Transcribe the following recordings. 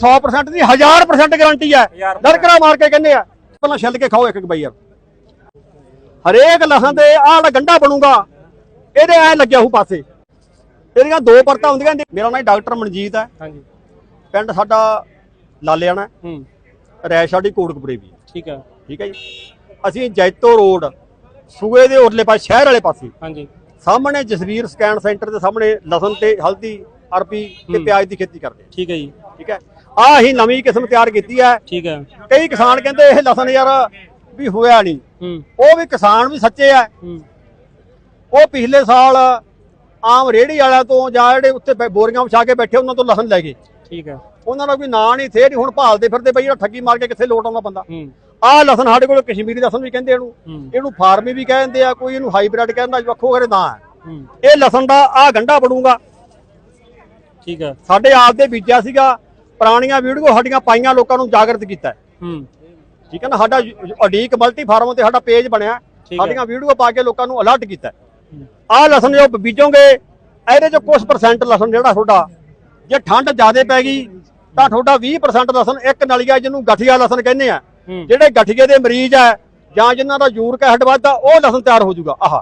100% ਦੀ 1000% guarantee ਹੈ। ਦਰਕਰਾ ਮਾਰ ਕੇ ਕਹਿੰਦੇ ਆ ਪਹਿਲਾਂ ਛਿੱਲ ਕੇ ਖਾਓ ਇੱਕ ਇੱਕ ਬਈ ਯਾਰ। ਹਰੇਕ ਲਸਣ ਦੇ ਆਹ ਜਿਹੜਾ ਗੰਡਾ ਬਣੂਗਾ ਇਹਦੇ ਐ ਲੱਗਿਆ ਹੋਊ ਪਾਸੇ। ਇਹਦੀਆਂ ਦੋ ਪਰਤਾਂ ਹੁੰਦੀਆਂ ਨੇ। ਮੇਰਾ ਨਾਮ ਡਾਕਟਰ ਮਨਜੀਤ ਹੈ। ਹਾਂਜੀ। ਪਿੰਡ ਸਾਡਾ ਲਾਲਿਆਣਾ। ਹੂੰ। ਰੈਸ਼ ਸਾਡੀ ਕੋਟਕਪੁਰੇ ਵੀ। ਠੀਕ ਹੈ ਠੀਕ ਹੈ ਜੀ। ਅਸੀਂ ਜੈਤੋ ਰੋਡ ਸੂਏ ਦੇ ਉਰਲੇ ਪਾਸੇ ਸ਼ਹਿਰ ਵਾਲੇ ਪਾਸੇ। ਹਾਂਜੀ। ਸਾਹਮਣੇ ਜਸਵੀਰ ਸਕੈਨ ਸੈਂਟਰ ਦੇ ਸਾਹਮਣੇ ਲਸਣ ਤੇ ਹਲਦੀ ਅਰਬੀ ਤੇ। ਪਿਆਜ਼ ਦੀ ਖੇਤੀ ਕਰਦੇ ਠੀਕ ਹੈ ਜੀ। ਠੀਕ ਹੈ। ਆਹ ਅਸੀਂ ਨਵੀਂ ਕਿਸਮ ਤਿਆਰ ਕੀਤੀ ਹੈ। ਠੀਕ ਹੈ। ਕਈ ਕਿਸਾਨ ਕਹਿੰਦੇ ਇਹ ਲਸਣ ਯਾਰ ਵੀ ਹੋਇਆ ਨਹੀਂ। ਹੂੰ। ਉਹ ਵੀ ਕਿਸਾਨ ਵੀ ਸੱਚੇ ਆ। ਹੂੰ। ਉਹ ਪਿਛਲੇ ਸਾਲ ਆਮ ਰੇਹੜੀ ਵਾਲਿਆਂ ਤੋਂ ਜਾਂ ਜਿਹੜੇ ਉੱਤੇ ਬੋਰੀਆਂ ਵਿਛਾ ਕੇ ਬੈਠੇ ਉਹਨਾਂ ਤੋਂ ਲਸਣ ਲੈ ਗਏ। ਠੀਕ ਹੈ। ਉਹਨਾਂ ਦਾ ਕੋਈ ਨਾਂ ਨਹੀਂ ਥੇ ਨਹੀਂ ਹੁਣ ਭਾਲਦੇ ਫਿਰਦੇ ਬਈ ਜਿਹੜਾ ਠੱਗੀ ਮਾਰ ਕੇ ਕਿੱਥੇ ਲੋਟ ਆਉਂਦਾ ਬੰਦਾ। ਹੂੰ। ਆਹ ਲਸਣ ਸਾਡੇ ਕੋਲ ਕਸ਼ਮੀਰੀ ਲਸਣ ਵੀ ਕਹਿੰਦੇ ਇਹਨੂੰ। ਹੂੰ। ਇਹਨੂੰ ਫਾਰਮੀ ਵੀ ਕਹਿੰਦੇ ਆ ਕੋਈ ਇਹਨੂੰ ਹਾਈਬ੍ਰਿਡ ਕਹਿੰਦਾ ਵੱਖੋ ਵੱਖਰੇ ਨਾਂ ਹੈ ਹੂੰ। ਇਹ ਲਸਣ ਦਾ ਆਹ ਗੰਢਾ ਬਣੂਗਾ। ਠੀਕ ਹੈ। ਸਾਡੇ ਆਪ ਦੇ ਬੀਜਿਆ ਸੀਗਾ। ਪੁਰਾਣੀਆਂ ਵੀਡੀਓ ਸਾਡੀਆਂ ਪਾਈਆਂ ਲੋਕਾਂ ਨੂੰ ਜਾਗਰਤ ਕੀਤਾ ਹੈ। ਠੀਕ ਹੈ ਨਾ? ਸਾਡਾ ਅਡੀਕ ਮਲਟੀ ਫਾਰਮ ਤੇ ਸਾਡਾ ਪੇਜ ਬਣਿਆ। ਸਾਡੀਆਂ ਵੀਡੀਓ ਪਾ ਕੇ ਲੋਕਾਂ ਨੂੰ ਅਲਰਟ ਕੀਤਾ। ਆਹ ਲਸਣ ਜੋ ਬੀਜੋਗੇ ਇਹਦੇ ਚ ਕੁਝ ਪਰਸੈਂਟ ਲਸਣ ਜਿਹੜਾ ਤੁਹਾਡਾ ਜੇ ਠੰਡ ਜ਼ਿਆਦੇ ਪੈ ਗਈ ਤਾਂ ਤੁਹਾਡਾ 20% ਲਸਣ ਇੱਕ ਨਲੀਆ ਜਿਹਨੂੰ ਗਠੀਆ ਲਸਣ ਕਹਿੰਦੇ ਆ। ਜਿਹੜੇ ਗਠੀਏ ਦੇ ਮਰੀਜ਼ ਆ ਜਾਂ ਜਿਨ੍ਹਾਂ ਦਾ ਯੂਰਿਕ ਐਸਿਡ ਵੱਧਦਾ ਉਹ ਲਸਣ ਤਿਆਰ ਹੋ ਜਾਊਗਾ। ਆਹ।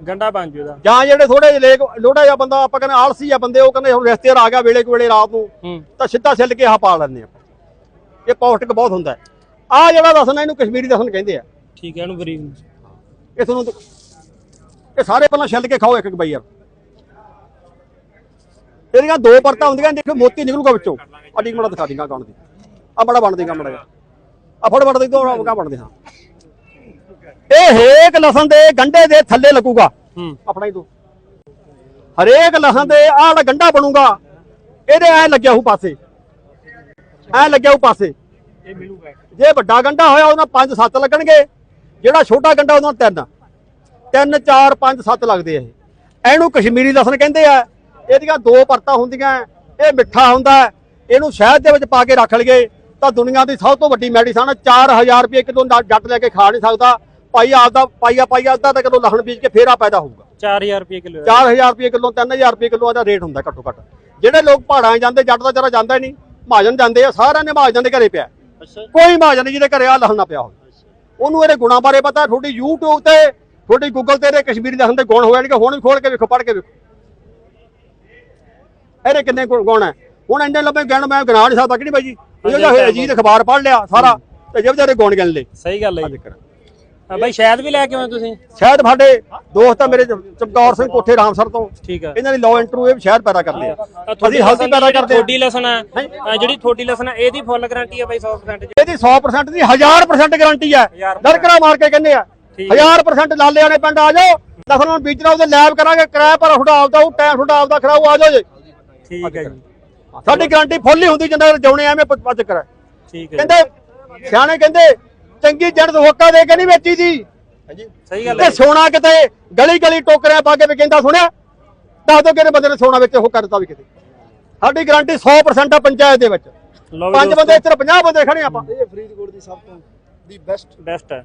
ਗੰਡਾ ਬਣ ਜੂ ਜਾਂ ਜਿਹੜੇ ਥੋੜੇ ਜਿਹੇ ਲੇਕ ਲੋੜਾ ਜਿਹਾ ਬੰਦਾ ਆਪਾਂ ਕਹਿੰਦੇ ਆਲਸੀ ਆ ਬੰਦੇ ਉਹ ਕਹਿੰਦੇ ਹੁਣ ਰਿਸ਼ਤੇਦਾਰ ਆ ਗਿਆ ਵੇਲੇ ਕੁ ਵੇਲੇ ਰਾਤ ਨੂੰ ਤਾਂ ਸਿੱਧਾ ਛਿੱਲ ਕੇ ਆਹ ਪਾ ਲੈਂਦੇ ਆ ਇਹ ਪੌਸ਼ਟਿਕ ਬਹੁਤ ਹੁੰਦਾ ਆਹ ਜਿਹੜਾ ਲਸਣ ਹੈ ਇਹਨੂੰ ਕਸ਼ਮੀਰੀ ਲਸਣ ਕਹਿੰਦੇ ਆ। ਠੀਕ ਹੈ ਇਹਨੂੰ ਬਰੀਕ ਇਹ ਤੁਹਾਨੂੰ ਇਹ ਸਾਰੇ ਪਹਿਲਾਂ ਛਿੱਲ ਕੇ ਖਾਓ ਇੱਕ ਇੱਕ ਬਈ ਯਾਰ। ਇਹਦੀਆਂ ਦੋ ਪਰਤਾਂ ਹੁੰਦੀਆਂ ਦੇਖੋ ਮੋਤੀ ਨਿਕਲੂਗਾ ਵਿੱਚੋਂ। ਅੱਡੀ ਮੜਾ ਦਿਖਾ ਦਿੰਗਾ ਗਾਣ ਦੀ। ਆ ਬੜਾ ਬਣ ਦੇਗਾ ਮੜਾ ਆ ਫੜ ਫੜ ਦੇ ਦੋ ਕਾ ਬਣਦੇ ਹਾਂ ਇਹ ਹੇਕ ਲਸਣ ਦੇ ਗੰਡੇ ਦੇ ਥੱਲੇ ਲੱਗੂਗਾ। ਆਪਣਾ ਹੀ ਦੋ। ਹਰੇਕ ਲਸਣ ਦੇ ਆਹ ਜਿਹੜਾ ਗੰਡਾ ਬਣੂਗਾ ਇਹਦੇ ਐ ਲੱਗਿਆ ਹੋਊ ਪਾਸੇ। ਐ ਲੱਗਿਆ ਹੋਊ ਪਾਸੇ। ਇਹ ਮਿਲੂਗਾ। ਜੇ ਵੱਡਾ ਗੰਡਾ ਹੋਇਆ ਉਹਨਾਂ 5-7 ਲੱਗਣਗੇ। ਜਿਹੜਾ ਛੋਟਾ ਗੰਡਾ ਉਹਨਾਂ 3 3 4 5 7 ਲੱਗਦੇ ਆ ਇਹ। ਇਹਨੂੰ ਕਸ਼ਮੀਰੀ ਲਸਣ ਕਹਿੰਦੇ ਆ। ਇਹਦੀਆਂ ਦੋ ਪਰਤਾਂ ਹੁੰਦੀਆਂ। ਇਹ ਮਿੱਠਾ ਹੁੰਦਾ। ਇਹਨੂੰ ਸ਼ਹਿਦ ਦੇ ਵਿੱਚ ਪਾ ਕੇ ਰੱਖ ਲਈਏ ਤਾਂ ਦੁਨੀਆ ਦੀ ਸਭ ਤੋਂ ਵੱਡੀ ਮੈਡੀਸਨ 4000 ਰੁਪਏ ਕਿਲੋ ਜੱਟ ਲੈ ਕੇ ਖਾ ਨਹੀਂ ਸਕਦਾ। ਆਪਦਾ ਪਾਈਆ ਪਾਈਆ ਅੱਧਾ ਤਾਂ ਕਿਲੋ ਬੀਜ ਕੇ ਫੇਰ ਆ ਪੈਦਾ ਹੋਊਗਾ। 4000 ਰੁਪਏ ਕਿਲੋ 4000 ਰੁਪਏ ਕਿਲੋ 3000 ਰੁਪਏ ਕਿਲੋ ਦਾ ਰੇਟ ਹੁੰਦਾ ਘੱਟੋ ਘੱਟ। ਜਿਹੜੇ ਲੋਕ ਪਹਾੜਾਂ ਜਾਂਦੇ ਜੱਟ ਦਾ ਜਰਾ ਜਾਂਦਾ ਹੀ ਨਹੀਂ। ਮਹਾਜਨ ਜਾਂਦੇ ਆ ਸਾਰਿਆਂ ਨੇ ਮਹਾਜਨ ਦੇ ਘਰੇ ਪਿਆ। ਕੋਈ ਮਹਾਜਨ ਜਿਹਦੇ ਘਰੇ ਆ ਲਸਣ ਨਾ ਪਿਆ ਹੋਵੇ। ਉਹਨੂੰ ਇਹਦੇ ਗੁਣਾਂ ਬਾਰੇ ਪਤਾ ਤੁਹਾਡੀ YouTube ਤੇ ਤੁਹਾਡੀ Google ਤੇ ਇਹਦੇ ਕਸ਼ਮੀਰੀ ਲਸਣ ਦੇ ਗੁਣ ਹੋ ਜਾਣਗੇ ਹੁਣ ਵੀ ਖੋਲ ਕੇ ਵੇਖੋ ਪੜ੍ਹ ਕੇ ਵੇਖੋ। ਇਹਦੇ ਕਿੰਨੇ ਗੁਣ ਹੈ। ਹੁਣ ਇੰਨੇ ਲੰਬੇ ਗਿਣ ਮੈਂ ਗਿਣਾ ਨਹੀਂ ਸਕਦਾ ਕਿ ਨਹੀਂ ਬਾਈ ਜੀ। ਜਿਹੜਾ ਅਜੀਤ ਅਖਬਾਰ ਪੜ੍ਹ ਲਿਆ ਸਾਰਾ ਤੇ ਜੇ ਵਿਚਾਰੇ ਗੁਣ ਗਿਣ ਲਏ। ਸਹੀ ਗੱਲ ਹੈ ਜੀ। ਆ ਬਾਈ ਸ਼ਾਇਦ ਵੀ ਲੈ ਕੇ ਆਏ ਤੁਸੀਂ? ਸ਼ਾਇਦ ਸਾਡੇ ਦੋਸਤ ਆ ਮੇਰੇ ਚਮਕੌਰ ਸਿੰਘ ਕੋਠੇ ਰਾਮਸਰ ਤੋਂ। ਠੀਕ ਹੈ ਇਹਨਾਂ ਦੀ ਲਾਅ ਇੰਟਰਵਿਊ ਇਹ ਸ਼ਹਿਰ ਪੈਦਾ ਕਰਦੇ ਆ ਅਸੀਂ ਹਲਦੀ ਪੈਦਾ ਕਰਦੇ ਆ। ਥੋਡੀ ਲਸਣ ਹੈ ਆ ਜਿਹੜੀ ਥੋਡੀ ਲਸਣ ਹੈ ਇਹਦੀ ਫੁੱਲ ਗਾਰੰਟੀ ਹੈ ਬਾਈ 100% ਜੀ ਇਹਦੀ 100% ਦੀ 1000% ਗਾਰੰਟੀ ਹੈ 1000% ਦਰਕਰਾ ਮਾਰ ਕੇ ਕਹਿੰਦੇ ਆ। ਠੀਕ 1000% ਲਾਲੇ ਵਾਲੇ ਪਿੰਡ ਆ ਜਾਓ। ਲਸਣ ਨੂੰ ਬੀਜਣਾ ਉਹਦੇ ਲੈਬ ਕਰਾਂਗੇ ਕਿਰਾਇਆ ਪਰ ਤੁਹਾਡਾ ਆਪਦਾ ਉਹ ਟਾਈਮ ਤੁਹਾਡਾ ਆਪਦਾ ਖਰਾਓ ਆ ਜਾਓ ਜੀ। ਠੀਕ ਹੈ ਜੀ। ਸਾਡੀ ਗਾਰੰਟੀ ਫੁੱਲ ਹੀ ਹੁੰਦੀ ਜਿੰਨਾ ਜਾਉਣੇ ਐਵੇਂ ਪੱਜ ਕਰ ਠੀਕ ਹੈ। ਕਹਿੰਦੇ ਸਿਆਣੇ ਕਹਿੰਦੇ ਚੰਗੀ ਜੜ ਹੋਕਾ ਦੇ ਕੇ ਨਹੀਂ ਵੇਚੀ ਦੀ ਸਹੀ ਗੱਲ ਹੈ ਤੇ ਸੋਨਾ ਕਿਤੇ ਗਲੀ ਗਲੀ ਟੋਕਰਿਆਂ ਪਾ ਕੇ ਵਿਕਿੰਦਾ ਸੁਣਿਆ? ਦੱਸ ਦੋ ਕਿਹੜੇ ਬੰਦੇ ਨੇ ਸੋਨਾ ਵਿੱਚ ਉਹ ਕਰਤਾ ਵੀ ਕਿਤੇ। ਸਾਡੀ ਗਾਰੰਟੀ 100% ਆ ਪੰਚਾਇਤ ਦੇ ਵਿੱਚ। ਲਓ ਵੀ ਪੰਜ ਬੰਦੇ ਇੱਥੇ 50 ਬੰਦੇ ਖੜੇ ਆਪਾਂ। ਇਹ ਫਰੀਦਕੋਟ ਦੀ ਸਭ ਤੋਂ ਦੀ ਬੈਸਟ ਬੈਸਟ ਹੈ।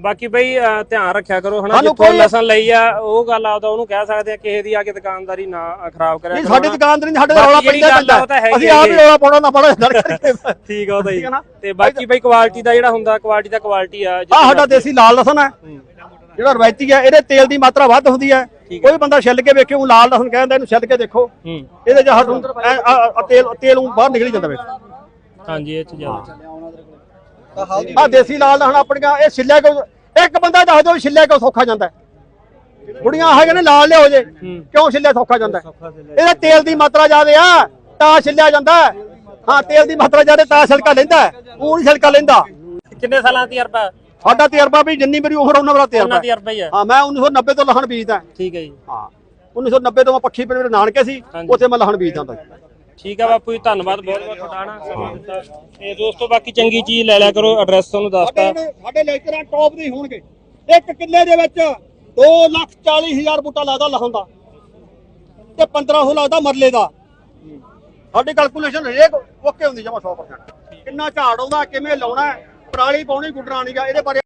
ਬਾਕੀ ਬਈ ਅਹ, ਧਿਆਨ ਰੱਖਿਆ ਕਰੋ ਹਨਾ ਸਾਨੂੰ ਜਿੱਥੋਂ ਕੋਈ- ਲਸਣ ਲਈ ਆ ਉਹ ਗੱਲ ਆਪਦਾ ਉਹਨੂੰ ਕਹਿ ਸਕਦੇ ਆ ਕਿਸੇ ਦੀ ਆ ਕੇ ਦੁਕਾਨਦਾਰੀ ਨਾ ਖਰਾਬ ਕਰਿਆ ਨਹੀਂ ਕਰੋ ਸਾਡੀ ਨਾ। ਦੁਕਾਨਦਾਰੀ ਨਹੀਂ ਸਾਡੇ ਰੌਲਾ ਜਿਹੜੀ ਪੈਂਦਾ ਗੱਲ ਆ ਉਹ ਤਾਂ ਪੈਂਦਾ ਹੈਗੀ ਅਸੀਂ ਆਪ ਹੀ। ਰੌਲਾ ਪਾਉਣਾ ਨਾ ਪਾਉਣਾ ਲੜ ਕਰਕੇ। ਠੀਕ ਆ ਉਹ ਤਾਂ ਠੀਕ ਹੈ ਨਾ? ਜੀ ਤੇ ਬਾਕੀ ਬਈ ਕੁਆਲਿਟੀ ਦਾ ਜਿਹੜਾ ਹੁੰਦਾ ਕੁਆਲਿਟੀ ਦਾ ਕੁਆਲਿਟੀ ਆ ਆ ਸਾਡਾ ਦੇਸੀ ਲਾਲ ਲਸਣ ਹੈ। ਜਿਹੜਾ ਰਵਾਇਤੀ ਹੈ ਇਹਦੇ ਤੇਲ ਦੀ ਮਾਤਰਾ ਵੱਧ ਹੁੰਦੀ ਹੈ। ਠੀਕ। ਕੋਈ ਬੰਦਾ ਛਿੱਲ ਕੇ ਵੇਖੇ ਉਹ ਲਾਲ ਲਸਣ ਕਹਿੰਦਾ ਇਹਨੂੰ ਛਿੱਲ ਕੇ ਦੇਖੋ। ਹੂੰ। ਇਹਦੇ ਜਹਾ ਤੇਲ ਤੇਲ ਬਾਹਰ ਨਿਕਲ ਹੀ ਜਾਂਦਾ ਵੇਖ ਹਾਂਜੀ ਇਹ ਚ ਜ਼ਿਆਦਾ। ਆ ਦੇਸੀ ਲਾਲ ਲਸਣ ਆਪਣੀਆਂ ਇਹ ਛਿੱਲਿਆ ਕੋ ਇੱਕ ਬੰਦਾ ਦੱਸ ਦਿਓ ਵੀ ਛਿੱਲਿਆ ਕਿਉਂ ਸੌਖਾ ਜਾਂਦਾ ਬੁੜੀਆਂ ਹੈਗੇ ਨੇ ਲਾਲ ਲਿਆਓ ਜੇ ਕਿਉਂ ਛਿੱਲਿਆ ਸੌਖਾ ਜਾਂਦਾ? ਇਹਦੇ ਤੇਲ ਦੀ ਮਾਤਰਾ ਜ਼ਿਆਦੇ ਆ ਤਾਂ ਛਿੱਲਿਆ ਜਾਂਦਾ ਹੈ। ਤੇਲ ਦੀ ਮਾਤਰਾ ਜ਼ਿਆਦੇ ਤਾਂ ਛਿਲਕਾ ਲੈਂਦਾ। ਉਹ ਨਹੀਂ ਛਿਲਕਾ ਲੈਂਦਾ ਕਿੰਨੇ ਸਾਲਾਂ ਦੀ ਤਜਰਬਾ ਸਾਡਾ ਤਜਰਬਾ ਵੀ ਜਿੰਨੀ ਮੇਰੀ ਉਮਰ ਉਹਨਾਂ ਵਾਲਾ ਤਜਰਬਾ ਹੈ। ਹੀ ਹਾਂ ਮੈਂ 1990 ਤੋਂ ਲਹਣ ਬੀਜਦਾ ਠੀਕ ਹੈ ਜੀ ਹਾਂ 1990 ਤੋਂ ਮੈਂ ਪੱਖੀ ਪਿੰਡ ਮੇਰੇ ਨਾਨਕੇ ਸੀ। ਉੱਥੇ ਮੈਂ ਲਹਣ ਬੀਜਦਾ ਹੁੰਦਾ ਠੀਕ ਆ ਬਾਪੂ ਜੀ, ਧੰਨਵਾਦ, ਬਹੁਤ ਬਹੁਤ ਤੁਹਾਡਾ ਨਾ ਸਮਾਂ ਦਿੱਤਾ। ਤੇ ਦੋਸਤੋ, ਬਾਕੀ ਚੰਗੀ ਚੀਜ਼ ਲੈ ਲਿਆ ਕਰੋ ਐਡਰੈਸ ਤੁਹਾਨੂੰ ਦੱਸਤਾ। ਸਾਡੇ ਸਾਡੇ ਲੈਕਚਰਾਂ ਟੌਪ ਦੇ ਹੀ ਹੋਣਗੇ। ਇੱਕ ਕਿੱਲੇ ਦੇ ਵਿੱਚ 2 ਲੱਖ 40 ਹਜ਼ਾਰ ਬੂਟਾ ਲੱਗਦਾ ਲਹਣ ਦਾ ਤੇ 1500 ਲੱਗਦਾ ਮਰਲੇ ਦਾ। ਸਾਡੀ ਕੈਲਕੂਲੇਸ਼ਨ ਹਰੇਕ ਓਕੇ ਹੁੰਦੀ, ਜਮਾ 100% ਕਿੰਨਾ ਝਾੜ ਆਉਂਦਾ, ਕਿਵੇਂ ਲਾਉਣਾ, ਪਰਾਲੀ ਪਾਉਣੀ, ਗੁੱਡਰਾਣੀ ਗਾ ਇਹਦੇ ਬਾਰੇ